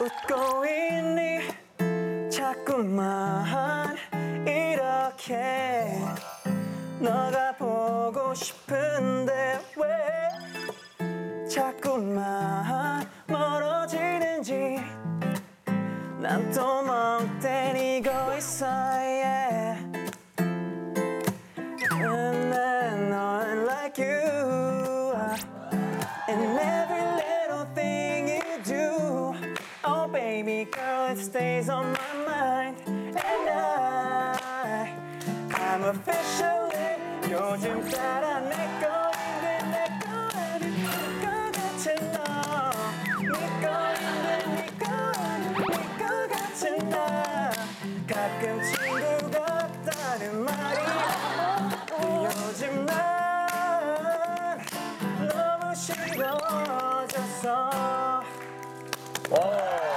웃고 있니? 자꾸만 이렇게 너가 보고 싶은데 왜 자꾸만 멀어지는지 난또 baby girl, it stays on my mind. And I, I'm officially 요즘 따라 내 거인데 내꺼 아닌 내꺼 같은 너. 네꺼 인데 네꺼 아닌 네거 같은 나. 가끔 친구 같다는 말이 요즘 난 너무 싫어졌어.